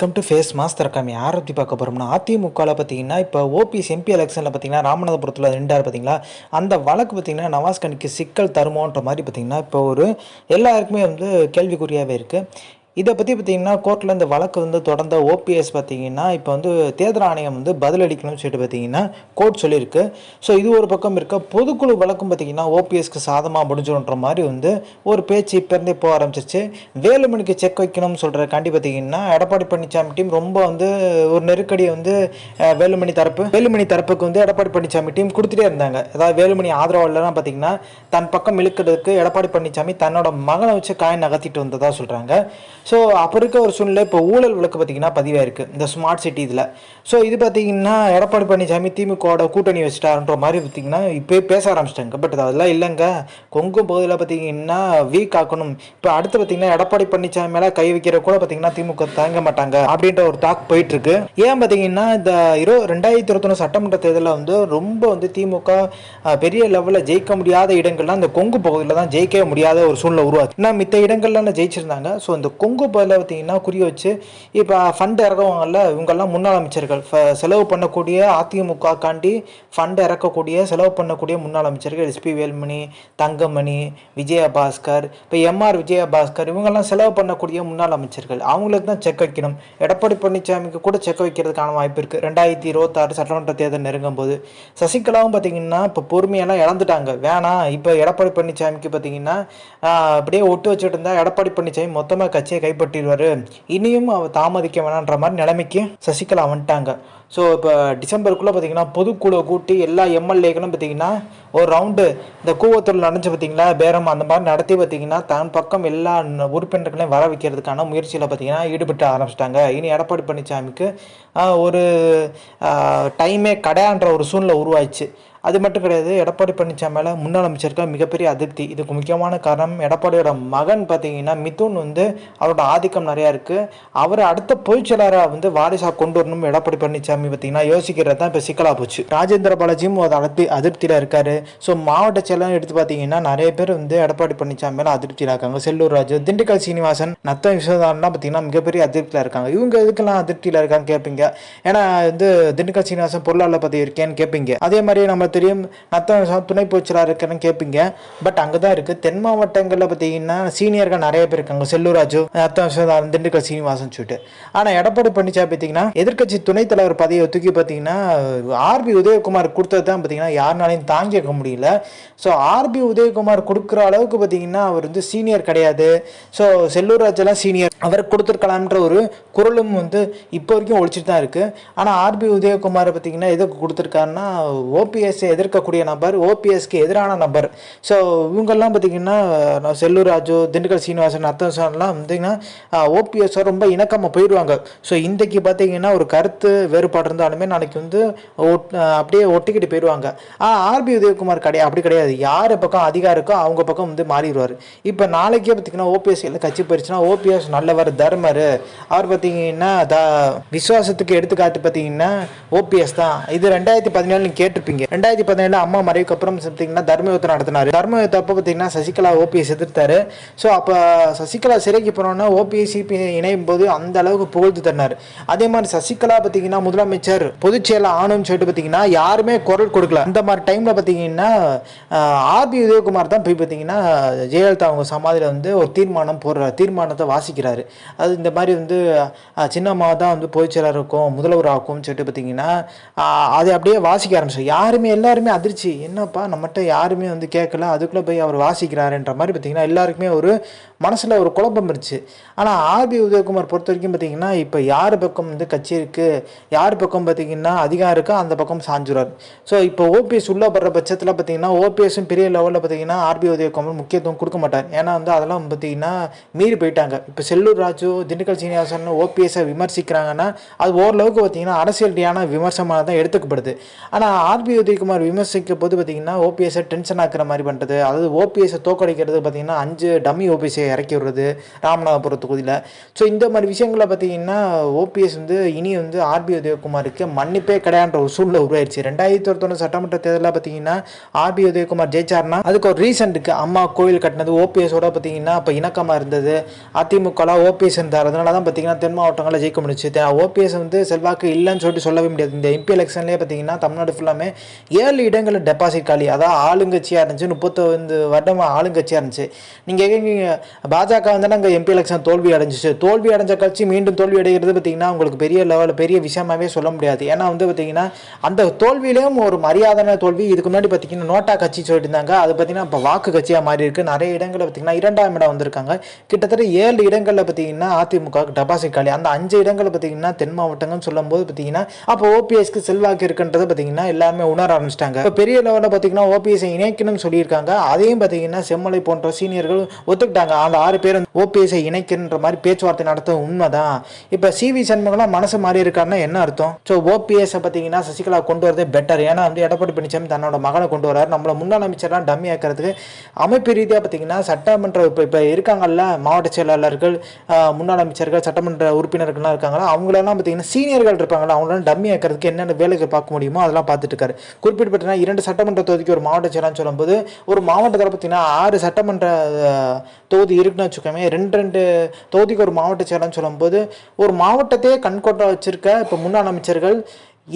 Welcome to face master காமி யாரை பற்றி பார்க்க போகிறோம்னா அதிமுகவில் பார்த்தீங்கன்னா இப்போ ஓபிஎஸ் எம்பி எலெக்ஷனில் பார்த்தீங்கன்னா ராமநாதபுரத்தில் ரெண்டார் பார்த்தீங்களா? அந்த வழக்கு பார்த்தீங்கன்னா நவாஸ்கனுக்கு சிக்கல் தருமோன்ற மாதிரி பார்த்தீங்கன்னா இப்போ ஒரு எல்லாருக்குமே வந்து கேள்விக்குறியாகவே இருக்குது இதை பற்றி பார்த்திங்கன்னா கோர்ட்டில் இந்த வழக்கு வந்து தொடர்ந்த ஓபிஎஸ் பார்த்தீங்கன்னா இப்போ வந்து தேர்தல் ஆணையம் வந்து பதிலளிக்கணும்னு சொல்லிட்டு பார்த்தீங்கன்னா கோர்ட் சொல்லியிருக்கு. ஸோ இது ஒரு பக்கம் இருக்க பொதுக்குழு வழக்கும் பார்த்தீங்கன்னா ஓபிஎஸ்க்கு சாதமாக முடிஞ்சிடும்ன்ற மாதிரி வந்து ஒரு பேச்சு இப்போ இருந்தே போக ஆரம்பிச்சிருச்சு. வேலுமணிக்கு செக் வைக்கணும்னு சொல்கிற காண்டி பார்த்தீங்கன்னா எடப்பாடி பழனிசாமி டீம் ரொம்ப வந்து ஒரு நெருக்கடியை வந்து வேலுமணி தரப்பு வேலுமணி தரப்புக்கு வந்து எடப்பாடி பழனிசாமி டீம் கொடுத்துட்டே இருந்தாங்க. அதாவது வேலுமணி ஆதரவாளர்லாம் பார்த்திங்கன்னா தன் பக்கம் இழுக்கிறதுக்கு எடப்பாடி பழனிசாமி தன்னோட மகனை வச்சு காய் நகர்த்திட்டு வந்ததாக சொல்கிறாங்க ஸோ அப்போ இருக்க ஒரு சூழ்நிலை இப்போ ஊழல் விளக்கு பார்த்தீங்கன்னா பதிவாயிருக்கு. இந்த ஸ்மார்ட் சிட்டி இதில். ஸோ இது பார்த்தீங்கன்னா எடப்பாடி பழனிசாமி திமுகவோட கூட்டணி வச்சுட்டாருன்ற மாதிரி பார்த்தீங்கன்னா இப்போ பேச ஆரம்பிச்சிட்டாங்க. பட் அதெல்லாம் இல்லைங்க. கொங்கு பகுதியில் பார்த்தீங்கன்னா வீக் ஆக்கணும் இப்போ அடுத்து பார்த்தீங்கன்னா எடப்பாடி பழனிசாமி மேலே கை வைக்கிற கூட பார்த்தீங்கன்னா திமுக தாங்க மாட்டாங்க அப்படின்ற ஒரு டாக் போயிட்டுருக்கு. ஏன் பார்த்தீங்கன்னா இந்த இரு ரெண்டாயிரத்தி இருபத்தொன்று சட்டமன்ற தேர்தலில் வந்து ரொம்ப வந்து திமுக பெரிய லெவலில் ஜெயிக்க முடியாத இடங்கள்லாம் இந்த கொங்கு பகுதியில் தான் ஜெயிக்கவே முடியாத ஒரு சூழ்நிலை உருவாச்சு. ஏன்னா மித்த இடங்கள்லாம் ஜெயிச்சிருந்தாங்க. ஸோ இந்த கொங்கு பகுதியில் பார்த்தீங்கன்னா குறி வச்சு இப்போ ஃபண்ட் இறக்குவாங்கல்ல இவங்கெல்லாம் முன்னாள் அமைச்சர்கள். ஃப- செலவு பண்ணக்கூடிய அதிமுக காண்டி ஃபண்ட் இறக்கக்கூடிய செலவு பண்ணக்கூடிய முன்னாள் அமைச்சர்கள் எஸ்பி வேல்மணி தங்கமணி விஜயபாஸ்கர் இப்போ எம்ஆர் விஜயபாஸ்கர் இவங்கெல்லாம் செலவு பண்ணக்கூடிய முன்னாள் அமைச்சர்கள். அவங்களுக்கு தான் செக் வைக்கணும். எடப்பாடி பழனிசாமிக்கு கூட செக் வைக்கிறதுக்கான வாய்ப்பு இருக்குது ரெண்டாயிரத்தி இருபத்தாறு சட்டமன்ற தேர்தல் நெருங்கும் போது சசிகலாவும் பார்த்தீங்கன்னா இப்போ பொறுமையெல்லாம் இழந்துட்டாங்க. வேணாம் இப்போ எடப்பாடி பழனிசாமிக்கு பார்த்தீங்கன்னா அப்படியே ஒட்டு வச்சுட்டு இருந்தால் எடப்பாடி பழனிசாமி மொத்தமாக கட்சியை கைப்பற்றிடுவார். இனியும் அவர் தாமதிக்க வேணான்ற மாதிரி நிலைமைக்கு சசிகலா வந்துட்டாங்க. ஸோ இப்போ டிசம்பருக்குள்ளே பார்த்தீங்கன்னா பொதுக்குழு கூட்டி எல்லா எம்எல்ஏக்களும் பார்த்தீங்கன்னா ஒரு ரவுண்டு இந்த கூவத்தூர் நடந்துச்சு பார்த்தீங்களா பேரம் அந்த மாதிரி நடத்தி பார்த்தீங்கன்னா தன் பக்கம் எல்லா உறுப்பினர்களையும் வர வைக்கிறதுக்கான முயற்சியில் பார்த்தீங்கன்னா ஈடுபட்டு ஆரம்பிச்சிட்டாங்க. இனி எடப்பாடி பழனிசாமிக்கு ஒரு டைமே கடையான்ற ஒரு சூழ்நிலை உருவாச்சு அது மட்டும் கிடையாது எடப்பாடி பழனிசாமி மேலே முன்னாள் அமைச்சருக்கு மிகப்பெரிய அதிருப்தி. இதுக்கு முக்கியமான காரணம் எடப்பாடியோட மகன் பார்த்தீங்கன்னா மிதுன் வந்து அவரோட ஆதிக்கம் நிறையா இருக்குது அவரை அடுத்த பொதுச்செயலாளராக வந்து வாரிசாக கொண்டு வரணும் எடப்பாடி பழனிசாமி பார்த்தீங்கன்னா யோசிக்கிறது தான் இப்போ சிக்கலாக போச்சு. ராஜேந்திர பாலாஜியும் ஒரு அதிருப்தி அதிருப்தியில் இருக்கார். ஸோ மாவட்ட செயலாளர் எடுத்து பார்த்தீங்கன்னா நிறைய பேர் வந்து எடப்பாடி பழனிசாமி மேலே அதிருப்தியில் இருக்காங்க. செல்லூர் ராஜு திண்டுக்கல் சீனிவாசன் நத்தம் விஸ்வநாதன்லாம் பார்த்தீங்கன்னா மிகப்பெரிய அதிருப்தியில் இருக்காங்க. இவங்க எதுக்கெல்லாம் அதிருப்தியில் இருக்காங்க கேட்பீங்க ஏன்னா வந்து திண்டுக்கல் சீனிவாசன் பொருளாளர் பதவி இருக்கேன்னு கேட்பீங்க அதே மாதிரி நம்ம தெரியும். நத்தம் துணை போச்சலாக இருக்கேன்னு கேட்பீங்க பட் அங்கே தான் இருக்குது தென் மாவட்டங்களில் பார்த்தீங்கன்னா சீனியர்கள் நிறைய பேர் இருக்காங்க. செல்லூராஜு நத்தம் திண்டுக்கல் சீனிவாசன் சொல்லிட்டு. ஆனால் எடப்பாடி பழனிசாமி பார்த்தீங்கன்னா எதிர்க்கட்சி துணைத் தலைவர் பதவியை தூக்கி பார்த்தீங்கன்னா ஆர்பி உதயகுமார் கொடுத்தது தான் பார்த்தீங்கன்னா யாருனாலையும் தாங்கிக்க முடியல. ஸோ ஆர்பி உதயகுமார் கொடுக்குற அளவுக்கு பார்த்தீங்கன்னா அவர் வந்து சீனியர் கிடையாது. ஸோ செல்லூர் ராஜெல்லாம் சீனியர். அவர் கொடுத்துருக்கலாம்ன்ற ஒரு குரலும் வந்து இப்போ வரைக்கும் ஒழிச்சிட்டு தான் இருக்குது ஆனால் ஆர்பி உதயகுமாரை பார்த்தீங்கன்னா எதுக்கு கொடுத்துருக்காருன்னா ஓபிஎஸ் எதிர்க்கக்கூடிய நபர் ஓபிஎஸ்க்கு எதிரான நபர். ஸோ இவங்கெல்லாம் பார்த்தீங்கன்னா செல்லூர் ராஜு திண்டுக்கல் சீனிவாசன் அர்த்தசான்லாம் பார்த்திங்கன்னா ஓபிஎஸ் ரொம்ப இணக்கமாக போயிடுவாங்க. ஸோ இன்றைக்கு பார்த்தீங்கன்னா ஒரு கருத்து வேறுபாடு இருந்தாலுமே நாளைக்கு வந்து அப்படியே ஒட்டிக்கிட்டு போயிடுவாங்க. ஆர்பி உதயகுமார் கிடையாது அப்படி கிடையாது. யார் பக்கம் அதிகாரம் இருக்கோ அவங்க பக்கம் வந்து மாறிடுவார். இப்போ நாளைக்கே பார்த்தீங்கன்னா ஓபிஎஸ் எல்லாம் கட்சி போயிடுச்சுன்னா ஓபிஎஸ் நல்லவர் தர்மர். அவர் பார்த்தீங்கன்னா த விசுவாசத்துக்கு எடுத்துக்காட்டு பார்த்தீங்கன்னா ஓபிஎஸ் தான். இது ரெண்டாயிரத்தி பதினேழு நீங்கள் கேட்டிருப்பீங்க. ரெண்டாயிரத்தி பதினேழு அம்மா மறைவுக்கு அப்புறம் பார்த்தீங்கன்னா தர்மயுத்தம் நடத்தினார். தர்மயுத்தம் அப்போ பார்த்தீங்கன்னா சசிகலா ஓபிஎஸ் எதிர்த்தாரு. ஸோ அப்போ சசிகலா சிறைக்கு போனோன்னா ஓபிஎஸ் சிபி இணையும் போது அந்த அளவுக்கு புகழ்ந்து தந்தார். அதே மாதிரி சசிகலா பார்த்தீங்கன்னா முதலமைச்சர் பொதுச் செயலர் ஆணும்னு சொல்லிட்டு பார்த்தீங்கன்னா யாருமே குரல் கொடுக்கல. அந்த மாதிரி டைமில் பார்த்தீங்கன்னா ஆர்பி உதயகுமார் தான் போய் பார்த்தீங்கன்னா ஜெயலலிதா அவங்க சமாதியில் வந்து ஒரு தீர்மானம் போடுற தீர்மானத்தை வாசிக்கிறாரு. அது இந்த மாதிரி வந்து சின்னம்மா தான் வந்து பொதுச் செயலர் இருக்கும் சொல்லிட்டு பார்த்தீங்கன்னா அதை அப்படியே வாசிக்க ஆரம்பிச்சு யாருமே எல்லாருமே அதிர்ச்சி. என்னப்பா நம்மகிட்ட யாருமே வந்து கேட்கல அதுக்குள்ளே போய் அவர் வாசிக்கிறாருன்ற மாதிரி பார்த்தீங்கன்னா எல்லாருக்குமே ஒரு மனசில் ஒரு குழப்பம் இருந்துச்சு. ஆனால் ஆர்பி உதயகுமார் பொறுத்த வரைக்கும் பார்த்தீங்கன்னா இப்போ யார் பக்கம் வந்து கட்சி இருக்குது யார் பக்கம் பார்த்தீங்கன்னா அதிகாரம் இருக்கோ அந்த பக்கம் சாஞ்சுறாரு ஸோ இப்போ ஓபிஎஸ் உள்ளே படுற பட்சத்தில் பார்த்தீங்கன்னா ஓபிஎஸும் பெரிய லெவலில் பார்த்தீங்கன்னா ஆர்பி உதயகுமார் முக்கியத்துவம் கொடுக்க மாட்டார். ஏன்னா வந்து அதெல்லாம் பார்த்தீங்கன்னா மீறி போயிட்டாங்க. இப்போ செல்லூர் ராஜு திண்டுக்கல் சீனிவாசன் ஓபிஎஸை விமர்சிக்கிறாங்கன்னா அது ஓரளவுக்கு பார்த்தீங்கன்னா அரசியல் ரீதியான விமர்சனமாக தான் எடுத்துக்கப்படுது. ஆனால் ஆர்பி உதயகுமார் விமர்சிக்கும் போது பார்த்தீங்கன்னா ஓபிஎஸை டென்ஷன் ஆக்குற மாதிரி பண்ணுறது அதாவது ஓபிஎஸை தோக்கடிக்கிறது பார்த்தீங்கன்னா அஞ்சு டம்மி ஓபிஎஸ்ஸை இறக்கி விடுறது ராமநாதபுரம் தொகுதியில். ஸோ இந்த மாதிரி விஷயங்களை பார்த்தீங்கன்னா ஓபிஎஸ் வந்து இனி வந்து ஆர்பி உதயகுமாருக்கு மன்னிப்பே கிடையான்ற ஒரு சூழ்நிலை உருவாயிருச்சு. ரெண்டாயிரத்தி ஒருத்தொன்று சட்டமன்ற தேர்தலில் பார்த்தீங்கன்னா ஆர்பி உதயகுமார் ஜெயிச்சார்னா அதுக்கு ஒரு ரீசன் இருக்குது அம்மா கோயில் கட்டினது ஓபிஎஸோட பார்த்தீங்கன்னா இப்போ இணக்கமாக இருந்தது. அதிமுகலாம் ஓபிஎஸ் இருந்தார். அதனால தான் பார்த்தீங்கன்னா தென் மாவட்டங்களில் ஜெயிக்க முடிச்சு ஓபிஎஸ் வந்து செல்வாக்கு இல்லைன்னு சொல்லிட்டு சொல்லவே முடியாது. இந்த எம்பி எலெக்ஷன்லேயே பார்த்தீங்கன்னா தமிழ்நாடு ஃபுல்லாமே ஏழு இடங்களில் டெபாசிட் காலி. அதான் ஆளுங்கட்சியாக இருந்துச்சு. முப்பத்தொந்து வருடம் ஆளுங்கட்சியாக இருந்துச்சு. நீங்கள் எங்கே பாஜக வந்து அங்கே எம்பி எலெக்ஷன் தோல்வி அடைஞ்சிச்சு. தோல்வி அடைஞ்ச கட்சி மீண்டும் தோல்வி அடைகிறது பார்த்தீங்கன்னா உங்களுக்கு பெரிய லெவலில் பெரிய விஷயமாவே சொல்ல முடியாது. ஏன்னா வந்து பார்த்தீங்கன்னா அந்த தோல்வியிலையும் ஒரு மரியாதையான தோல்வி. இதுக்கு முன்னாடி பார்த்தீங்கன்னா நோட்டா கட்சி சொல்லிட்டு இருந்தாங்க அது பார்த்தீங்கன்னா இப்போ வாக்கு கட்சியாக மாறி இருக்கு. நிறைய இடங்களில் பார்த்தீங்கன்னா இரண்டாம் இடம் வந்திருக்காங்க. கிட்டத்தட்ட ஏழு இடங்களில் பார்த்தீங்கன்னா அதிமுக டபாசிட் காலி. அந்த அஞ்சு இடங்களில் பார்த்தீங்கன்னா தென் மாவட்டங்கள்னு சொல்லும்போது பார்த்தீங்கன்னா அப்போ ஓபிஎஸ்க்கு செல்வாக்கு இருக்குன்றது பார்த்தீங்கன்னா எல்லாருமே உணர ஆரம்பிச்சிட்டாங்க. இப்போ பெரிய லெவலில் பார்த்தீங்கன்னா ஓபிஎஸ்ஸை இணைக்கணும்னு சொல்லியிருக்காங்க. அதையும் பார்த்தீங்கன்னா செம்மலை போன்ற சீனியர்கள் ஒத்துக்கிட்டாங்க. அந்த ஆறு பேர் ஓபிஎஸ்ஸை இணைக்கின்ற மாதிரி பேச்சுவார்த்தை நடத்த உண்மைதான். இப்போ சிவி சண்முகம்லாம் மனசு மாறி இருக்காருன்னா என்ன அர்த்தம்? ஸோ ஓபிஎஸ்ஸை பார்த்தீங்கன்னா சசிகலா கொண்டு வரதே பெட்டர் ஏன்னா வந்து எடப்பாடி பழனிசாமி தன்னோட மகனை கொண்டு வராரு நம்மள முன்னாள் அமைச்சர்லாம் டம்மி ஆக்கிறதுக்கு அமைப்பு ரீதியாக பார்த்தீங்கன்னா சட்டமன்ற இப்போ இப்போ இருக்காங்கல்ல மாவட்ட செயலாளர்கள் முன்னாள் அமைச்சர்கள் சட்டமன்ற உறுப்பினர்கள்லாம் இருக்காங்களா? அவங்களெல்லாம் பார்த்தீங்கன்னா சீனியர்கள் இருப்பாங்களா அவங்களாம் டம்மி ஆக்கிறதுக்கு என்னென்ன வேலைகள் பார்க்க முடியுமோ அதெல்லாம் பார்த்துட்டு இருக்காரு. குறிப்பிட்டு இரண்டு சட்டமன்ற தொகுதிக்கு ஒரு மாவட்ட செயலாளர்னு சொல்லும்போது ஒரு மாவட்டத்தில் பார்த்தீங்கன்னா ஆறு சட்டமன்ற தொகுதி இருக்குன்னு வச்சுக்கோமே ரெண்டு ரெண்டு தொகுதிக்கு ஒரு மாவட்ட செயலர்னு சொல்லும்போது ஒரு மாவட்டத்தையே கண்கோட்டை வச்சிருக்க இப்போ முன்னாள் அமைச்சர்கள்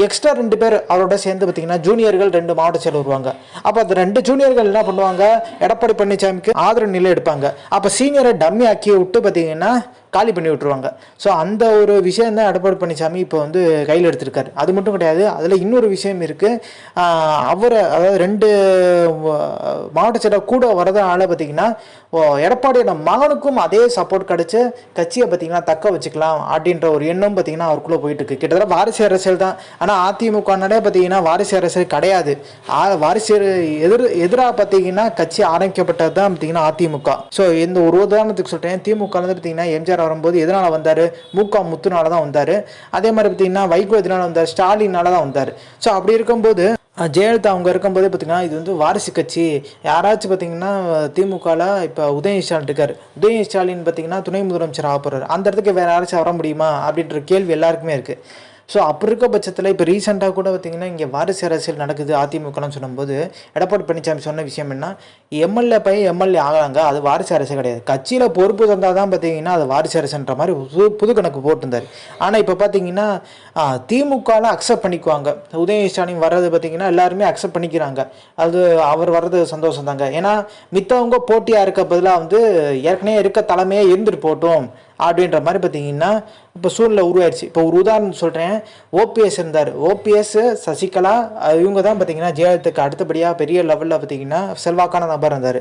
எக்ஸ்ட்ரா ரெண்டு பேர் அவரோட சேர்ந்து பார்த்தீங்கன்னா ஜூனியர்கள் ரெண்டு மாவட்ட செயலர் வருவாங்க. அப்போ அந்த ரெண்டு ஜூனியர்கள் என்ன பண்ணுவாங்க? எடப்பாடி பழனிசாமிக்கு ஆதரவு நிலை எடுப்பாங்க. அப்போ சீனியரை டம்மி ஆக்கி விட்டு பார்த்தீங்கன்னா காலி பண்ணி விட்டுருவாங்க. ஸோ அந்த ஒரு விஷயம் தான் எடப்பாடி பழனிசாமி இப்போ வந்து கையில் எடுத்திருக்காரு. அது மட்டும் கிடையாது அதில் இன்னொரு விஷயம் இருக்குது அவரை அதாவது ரெண்டு மாவட்ட செயலர் கூட வரதுனால பார்த்தீங்கன்னா ஓ, எடப்பாடியோட மகனுக்கும் அதே சப்போர்ட் கிடச்சி கட்சியை பார்த்தீங்கன்னா தக்க வச்சுக்கலாம் அப்படின்ற ஒரு எண்ணம் பார்த்தீங்கன்னா அவருக்குள்ளே போயிட்டு இருக்கு கிட்டத்தட்ட வாரிசு அரசியல் தான். ஆனால் அதிமுகனாலே பார்த்திங்கன்னா வாரிசு அரசியல் கிடையாது. வாரிசு எதிர் எதிராக பார்த்தீங்கன்னா கட்சி ஆரம்பிக்கப்பட்டது தான் பார்த்தீங்கன்னா அதிமுக. ஸோ இந்த ஒரு உதாரணத்துக்கு சொல்கிறேன் திமுக வந்து பார்த்தீங்கன்னா எம்ஜிஆர் வரும்போது எதனால் வந்தார்? முக முத்துனால தான் வந்தார். அதே மாதிரி பார்த்தீங்கன்னா வைகோ எதனால் வந்தார்? ஸ்டாலினால தான் வந்தார். ஸோ அப்படி இருக்கும்போது ஜெயலலிதா அவங்க இருக்கும்போதே பார்த்தீங்கன்னா இது வந்து வாரிசு கட்சி. யாராச்சும் பார்த்தீங்கன்னா திமுகவில் இப்போ உதய ஸ்டாலின் இருக்கார். உதய ஸ்டாலின் பார்த்தீங்கன்னா துணை முதலமைச்சர் ஆக போகிறார் அந்த இடத்துக்கு வேறு யாராச்சும் வர முடியுமா? அப்படின்ற கேள்வி எல்லாருக்குமே இருக்குது ஸோ அப்போ இருக்க பட்சத்தில் இப்போ ரீசெண்டாக கூட பார்த்தீங்கன்னா இங்கே வாரிசு அரசியல் நடக்குது அதிமுகலாம் சொல்லும்போது எடப்பாடி பழனிசாமி சொன்ன விஷயம் என்ன? எம்எல்ஏ பையன் எம்எல்ஏ ஆகலாங்க அது வாரிசு அரசு கிடையாது. கட்சியில் பொறுப்பு தந்தால் தான் பார்த்தீங்கன்னா அது வாரிசு அரசுன்ற மாதிரி புது புது கணக்கு போட்டிருந்தார். ஆனால் இப்போ பார்த்தீங்கன்னா திமுகவில் அக்செப்ட் பண்ணிக்குவாங்க. உதய ஸ்டாலின் வர்றது பார்த்தீங்கன்னா எல்லாருமே அக்செப்ட் பண்ணிக்கிறாங்க. அது அவர் வர்றது சந்தோஷம் தாங்க ஏன்னா மித்தவங்க போட்டியாக இருக்க பதிலாக வந்து ஏற்கனவே இருக்க தலைமையே இருந்துட்டு போட்டோம் அப்படின்ற மாதிரி பார்த்தீங்கன்னா இப்போ சூழ்நிலை உருவாயிடுச்சு. இப்போ ஒரு உதாரணம் சொல்கிறேன் ஓபிஎஸ் இருந்தார். ஓபிஎஸ் சசிகலா இவங்க தான் பார்த்தீங்கன்னா ஜெயலலிதாக்கு அடுத்தபடியாக பெரிய லெவலில் பார்த்தீங்கன்னா செல்வாக்கான நபர் இருந்தார்.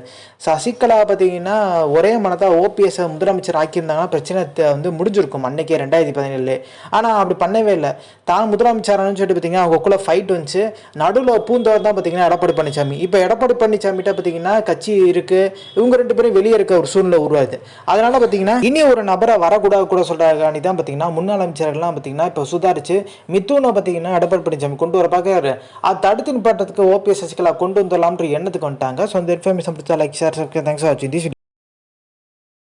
சசிகலா பார்த்தீங்கன்னா ஒரே மனதாக ஓபிஎஸ்ஸை முதலமைச்சர் ஆக்கியிருந்தாங்கன்னா பிரச்சனை வந்து முடிஞ்சிருக்கும். அன்னைக்கே ரெண்டாயிரத்தி பதினேழு ஆனால் அப்படி பண்ணவே இல்லை. தான் முதலமைச்சரானு சொல்லிட்டு பார்த்தீங்கன்னா அவங்களுக்குள்ள ஃபைட் வந்துச்சு. நடுவில் பூந்தவர் தான் பார்த்தீங்கன்னா எடப்பாடி பழனிசாமி. இப்போ எடப்பாடி பழனிசாமிகிட்ட பார்த்தீங்கன்னா கட்சி இருக்குது இவங்க ரெண்டு பேரும் வெளியே இருக்க ஒரு சூழ்நிலை உருவாது அதனால் பார்த்தீங்கன்னா இனி ஒரு நபர் வரக்கூடாது கூட சொல்கிறாங்க தான் பார்த்தீங்கன்னா முன்னாள் அமைச்சர்கள்லாம் பார்த்தீங்கன்னா இப்போ சுதாரிச்சு மித்துனை பார்த்தீங்கன்னா எடப்பாடி பழனிசாமி கொண்டு வர பார்க்குறாரு அதை தடுத்து நிப்பாட்டத்துக்கு ஓபிஎஸ் சசிகலா கொண்டு வந்துடலாம்ன்ற எண்ணத்துக்கு வந்துட்டாங்க. ஸோ இந்த இன்ஃபர்மேஷன் பிடிச்சா லைக் ஷேர் தேங்க்ஸ் வாட்சிங்